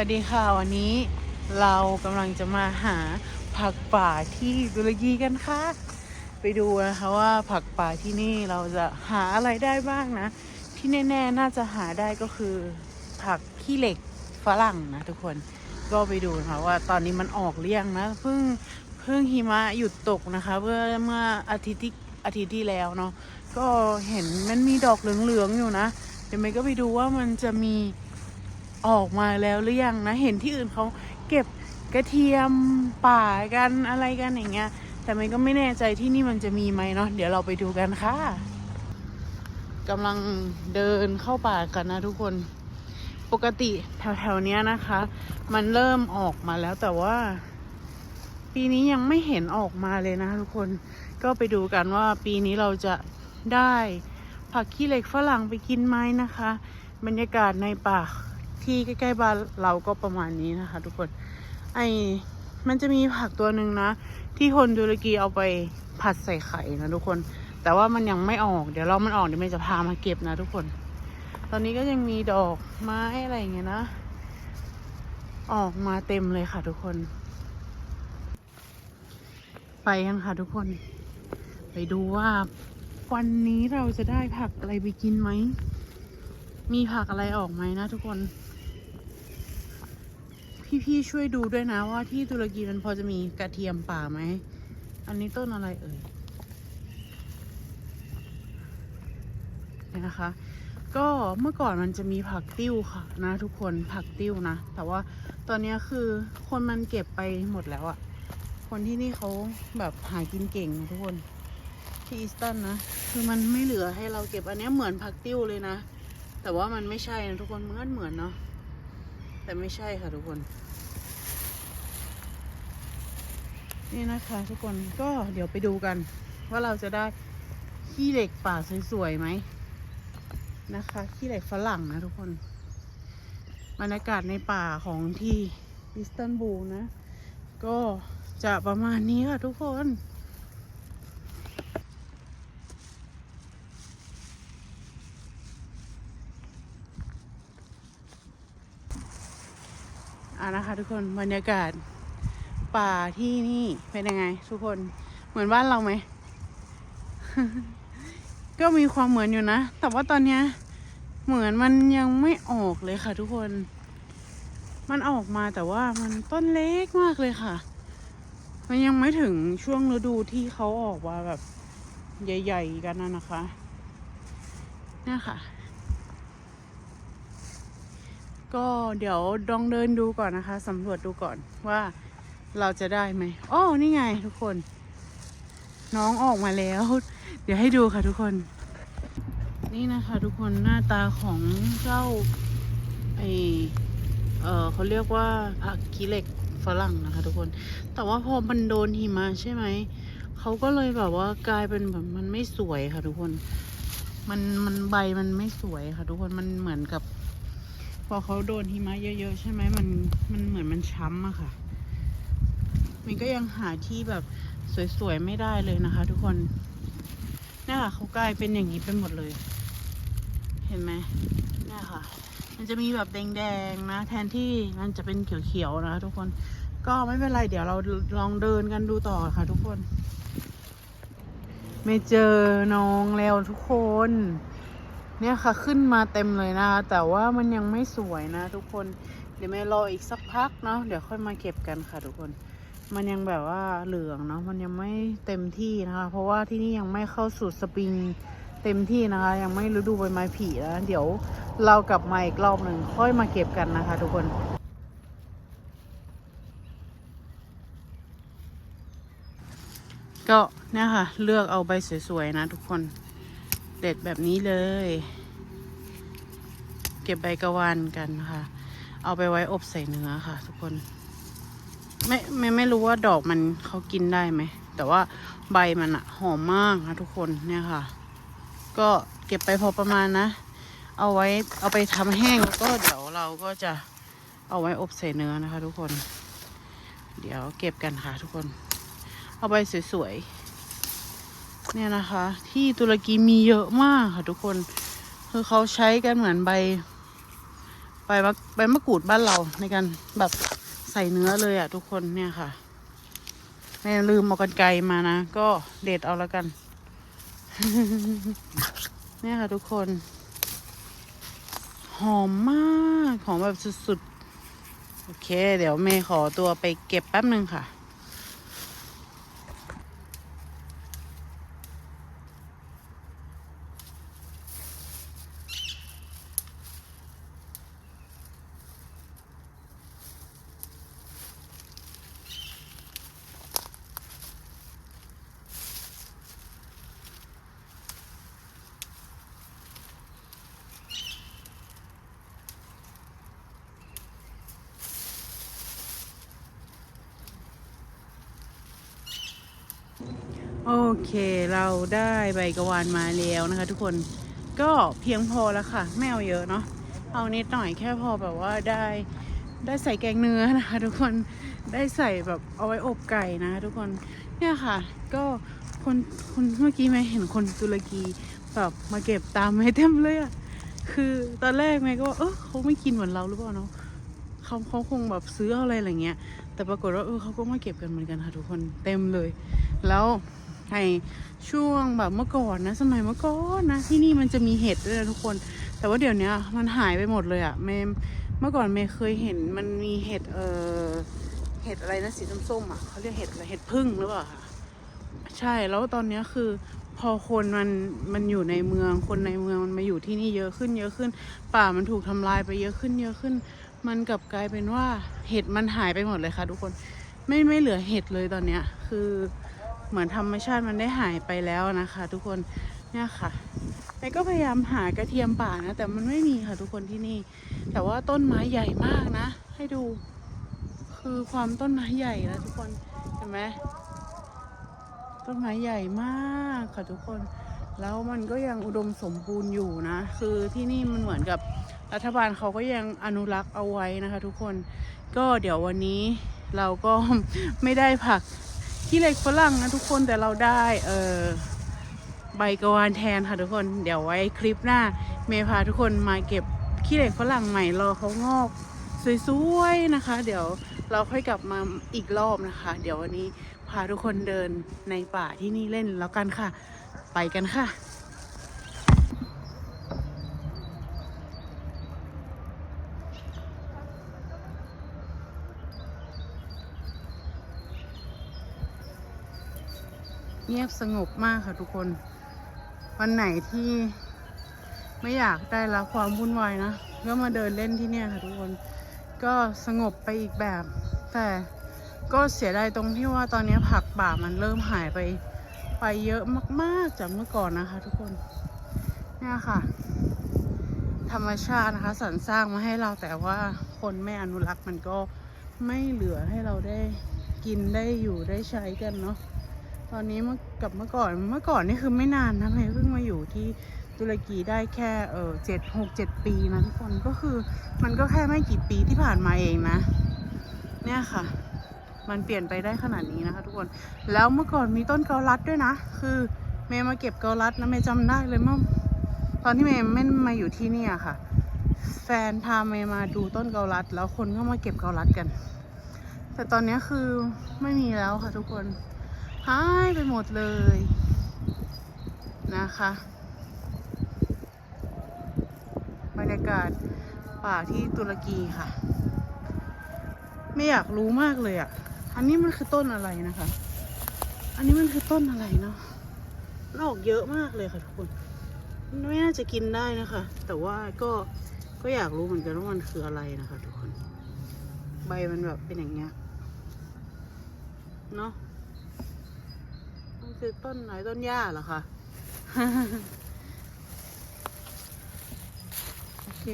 วัสดีค่ะ วันนี้เรากำลังจะมาหาผักป่าที่ตุรกีกันค่ะ ไปดูนะคะว่าผักป่าที่นี่เราจะหาอะไรได้บ้างนะ ที่แน่ๆน่าจะหาได้ก็คือ ผักขี้เหล็กฝรั่งนะทุกคนก็ไปดูนะคะว่าตอนนี้มันออกหรือยังนะเพิ่งเพิ่งหิมะหยุดตกนะคะเมื่อเมื่ออาทิตย์ที่อาทิตย์ที่แล้วเนาะก็เห็นมันมีดอกเหลืองๆอยู่นะเดี๋ยวเมย์ก็ไปดูว่ามันจะมี ออกมาแล้วหรือยังนะ เห็นที่อื่นเขาเก็บกระเทียมป่ากันอะไรกันอย่างเงี้ย แต่มันก็ไม่แน่ใจที่นี่มันจะมีไหมเนาะเดี๋ยวเราไปดูกันค่ะกำลังเดินเข้าป่ากันนะทุกคนปกติแถวๆเนี้ยนะคะ มันเริ่มออกมาแล้วแต่ว่า ปีนี้ยังไม่เห็นออกมาเลยนะทุกคนก็ไปดูกันว่าปีนี้เราจะได้ผักขี้เหล็กฝรั่งไปกินไหมนะคะ บรรยากาศในป่า ที่ใกล้ๆบ้านเราก็ประมาณนี้นะคะ ทุกคน ไอมันจะมีผักตัวหนึ่งนะ ที่คนตุรกีเอาไปผัดใส่ไข่นะทุกคน แต่ว่ามันยังไม่ออก เดี๋ยวเรามันออกเดี๋ยวเมย์จะพามาเก็บนะทุกคน ตอนนี้ก็ยังมีดอกไม้อะไรอย่างเงี้ยนะ ออกมาเต็มเลยค่ะทุกคน ไปกันค่ะทุกคน ไปดูว่าวันนี้เราจะได้ผักอะไรไปกินไหม มีผักอะไรออกไหมนะทุกคน พี่ๆช่วยดูด้วยนะว่าที่ตุรกีมันพอจะมีกระเทียมป่าไหม อันนี้ต้นอะไรเอ่ยเนี่ยนะคะ ก็เมื่อก่อนมันจะมีผักติ้วค่ะนะทุกคนผักติ้วนะ แต่ว่าตอนนี้คือคนมันเก็บไปหมดแล้วอะคนที่นี่เขาแบบหากินเก่งทุกคนที่อีสตันนะ คือมันไม่เหลือให้เราเก็บอันนี้เหมือนผักติ้วเลยนะ แต่ว่ามันไม่ใช่นะทุกคนเหมือนเหมือนเนาะ แต่ไม่ใช่ค่ะทุกคน นี่นะคะทุกคนก็เดี๋ยวไปดูกัน ว่าเราจะได้ขี้เหล็กป่าสวยๆไหมนะคะขี้เหล็กฝรั่งนะทุกคนบรรยากาศในป่าของที่อิสตันบูลนะ ก็จะประมาณนี้ค่ะทุกคน อ่านะคะ ทุกคนบรรยากาศป่าที่นี่เป็นยังไง ทุกคนเหมือนบ้านเราไหม ก็มีความเหมือนอยู่นะ แต่ว่าตอนเนี้ยเหมือนมันยังไม่ออกเลยค่ะ ทุกคน มันออกมาแต่ว่ามันต้นเล็กมากเลยค่ะ มันยังไม่ถึงช่วงฤดูที่เขาออกมาแบบ ใหญ่ ๆ กันนะนะคะเนี่ยค่ะ ก็เดี๋ยวลองเดินดูก่อนนะคะสำรวจดูก่อนว่าเราจะได้ไหมอ้อนี่ไงทุกคน น้องออกมาแล้ว เดี๋ยวให้ดูค่ะทุกคน นี่นะคะ ทุกคนหน้าตาของเจ้าไอเออเขาเรียกว่าอะคิเล็กฝรั่งนะคะ ทุกคน แต่ว่าพอมันโดนหิมะใช่ไหมเขาก็เลยแบบว่ากลายเป็นแบบมันไม่สวยค่ะ ทุกคน มันมันใบมันไม่สวยค่ะ ทุกคนมันเหมือนกับ พอเขาโดนหิมะเยอะ ๆ ใช่ไหมมันมันเหมือนมันช้ำอะค่ะ มันก็ยังหาที่แบบสวย ๆ ไม่ได้เลยนะคะ ทุกคนนี่ค่ะเขากลายเป็นอย่างนี้ไปหมดเลย เห็นไหมนี่ค่ะ มันจะมีแบบแดงๆนะ แทนที่มันจะเป็นเขียวๆนะคะทุกคนก็ไม่เป็นไร เดี๋ยวเราลองเดินกันดูต่อค่ะ ทุกคน ไม่เจอน้องแล้วทุกคน เนี่ยค่ะขึ้นมาเต็มเลยนะคะแต่ว่ามันยังไม่สวยนะ ทุกคนเดี๋ยวแม่รออีกสักพักเนาะเดี๋ยวค่อยมาเก็บกันค่ะ ทุกคน มันยังแบบว่าเหลืองเนาะมันยังไม่เต็มที่นะคะ เพราะว่าที่นี่ยังไม่เข้าสู่สปริงเต็มที่นะคะ ยังไม่ฤดูใบไม้ผลิแล้วเดี๋ยวเรากลับมาอีกรอบหนึ่งค่อยมาเก็บกันนะคะ ทุกคนก็เนี่ยค่ะ เลือกเอาใบสวยๆนะทุกคน เด็ดแบบนี้เลย เก็บใบกระวานกันค่ะ เอาไปไว้อบใส่เนื้อค่ะ ทุกคน ไม่ไม่ไม่รู้ว่าดอกมันเขากินได้ไหม แต่ว่าใบมันอะหอมมากนะทุกคนเนี่ยค่ะ ก็เก็บไปพอประมาณนะ เอาไว้เอาไปทำแห้งแล้วก็เดี๋ยวเราก็จะเอาไว้อบใส่เนื้อนะคะ ทุกคน เดี๋ยวเก็บกันค่ะทุกคน เอาใบสวยๆ เนี่ยนะคะ ที่ตุรกีมีเยอะมากค่ะทุกคน คือเขาใช้กันเหมือนใบใบมะใบมะกรูดบ้านเราในการแบบใส่เนื้อเลยอะทุกคนเนี่ยค่ะไม่ลืมเอากันไกรมานะ ก็เด็ดเอาแล้วกัน เนี่ยค่ะทุกคน หอมมาก หอมแบบสุดๆ โอเค เดี๋ยวเมย์ขอตัวไปเก็บแป๊บหนึ่งค่ะ เคเราได้ใบกระวานมาแล้วนะคะทุกคนก็เพียงพอแล้วค่ะ ไม่เอาเยอะเนาะเอานิดหน่อยแค่พอแบบว่าได้ได้ใส่แกงเนื้อนะคะทุกคนได้ใส่แบบเอาไว้อบไก่นะคะทุกคนเนี่ยค่ะ ก็คนคนเมื่อกี้แม่เห็นคนตุรกีแบบมาเก็บตามไม่เต็มเลยอะคือตอนแรกแม่ก็ว่าเออเขาไม่กินเหมือนเราหรือเปล่าเนาะเขาเขาคงแบบซื้ออะไรอะไรเงี้ย แต่ปรากฏว่าเออเขาก็มาเก็บกันเหมือนกันค่ะทุกคนเต็มเลย แล้ว ในช่วงแบบเมื่อก่อนนะ สมัยเมื่อก่อนนะ ที่นี่มันจะมีเห็ดด้วยนะทุกคน แต่ว่าเดี๋ยวนี้มันหายไปหมดเลยอะเมมเมื่อก่อนเมย์เคยเห็นมันมีเห็ดเออเห็ดอะไรนะสีส้มๆอะเขาเรียกเห็ดอะไรเห็ดพึ่งหรือเปล่าคะใช่แล้วตอนนี้คือพอคนมันมันอยู่ในเมืองคนในเมืองมันมาอยู่ที่นี่เยอะขึ้นเยอะขึ้น ป่ามันถูกทำลายไปเยอะขึ้นเยอะขึ้น มันกลับกลายเป็นว่าเห็ดมันหายไปหมดเลยค่ะ ทุกคนไม่ไม่เหลือเห็ดเลยตอนเนี้ย คือ เหมือนธรรมชาติมันได้หายไปแล้วนะคะ ทุกคนเนี่ยค่ะแม่ก็พยายามหากระเทียมป่านะ แต่มันไม่มีค่ะทุกคนที่นี่ แต่ว่าต้นไม้ใหญ่มากนะ ให้ดู คือความต้นไม้ใหญ่นะทุกคนเห็นไหมต้นไม้ใหญ่มากค่ะทุกคน แล้วมันก็ยังอุดมสมบูรณ์อยู่นะ คือที่นี่มันเหมือนกับรัฐบาลเขาก็ยังอนุรักษ์เอาไว้นะคะ ทุกคน ก็เดี๋ยววันนี้เราก็ไม่ได้ผัก ขี้เหล็กฝรั่งนะทุกคนแต่เราได้เออใบกวานแทนค่ะทุกคนเดี๋ยวไว้คลิปหน้า เมย์พาทุกคนมาเก็บขี้เหล็กฝรั่งใหม่รอเขางอกสวยๆนะคะ เดี๋ยวเราค่อยกลับมาอีกรอบนะคะ เดี๋ยววันนี้พาทุกคนเดินในป่าที่นี่เล่นแล้วกันค่ะ ไปกันค่ะ เงียบสงบมากค่ะทุกคน วันไหนที่ไม่อยากได้รับความวุ่นวายนะ ก็มาเดินเล่นที่เนี่ยค่ะทุกคน ก็สงบไปอีกแบบ แต่ก็เสียดายตรงที่ว่าตอนนี้ผักป่ามันเริ่มหายไปไปเยอะมากๆจากเมื่อก่อนนะคะทุกคน เนี่ยค่ะ ธรรมชาตินะคะสรรสร้างมาให้เราแต่ว่าคนไม่อนุรักษ์มันก็ไม่เหลือให้เราได้กินได้อยู่ได้ใช้กันเนาะ ตอนนี้เมื่อกับเมื่อก่อนเมื่อก่อนนี่คือไม่นานนะเมย์เพิ่งมาอยู่ที่ตุรกีได้แค่เออเจ็ดหกเจ็ดปีนะทุกคนก็คือมันก็แค่ไม่กี่ปีที่ผ่านมาเองนะ เนี่ยค่ะ มันเปลี่ยนไปได้ขนาดนี้นะคะ ทุกคนแล้วเมื่อก่อนมีต้นเกาลัดด้วยนะ คือเมย์มาเก็บเกาลัดนะเมย์จำได้เลยเมื่อตอนที่เมย์ไม่มาอยู่ที่นี่ยค่ะ แฟนพาเมย์มาดูต้นเกาลัด แล้วคนก็มาเก็บเกาลัดกัน แต่ตอนนี้คือไม่มีแล้วค่ะทุกคน หายไปหมดเลยนะคะ บรรยากาศป่าที่ตุรกีค่ะ ไม่อยากรู้มากเลยอะ อันนี้มันคือต้นอะไรนะคะ อันนี้มันคือต้นอะไรเนาะนออกเยอะมากเลยค่ะทุกคนไม่น่าจะกินได้นะคะ แต่ว่าก็ก็อยากรู้เหมือนกันว่ามันคืออะไรนะคะ ทุกคน ใบมันแบบเป็นอย่างเงี้ยเนาะ คือต้นไหนต้นหญ้าเหรอคะโอเค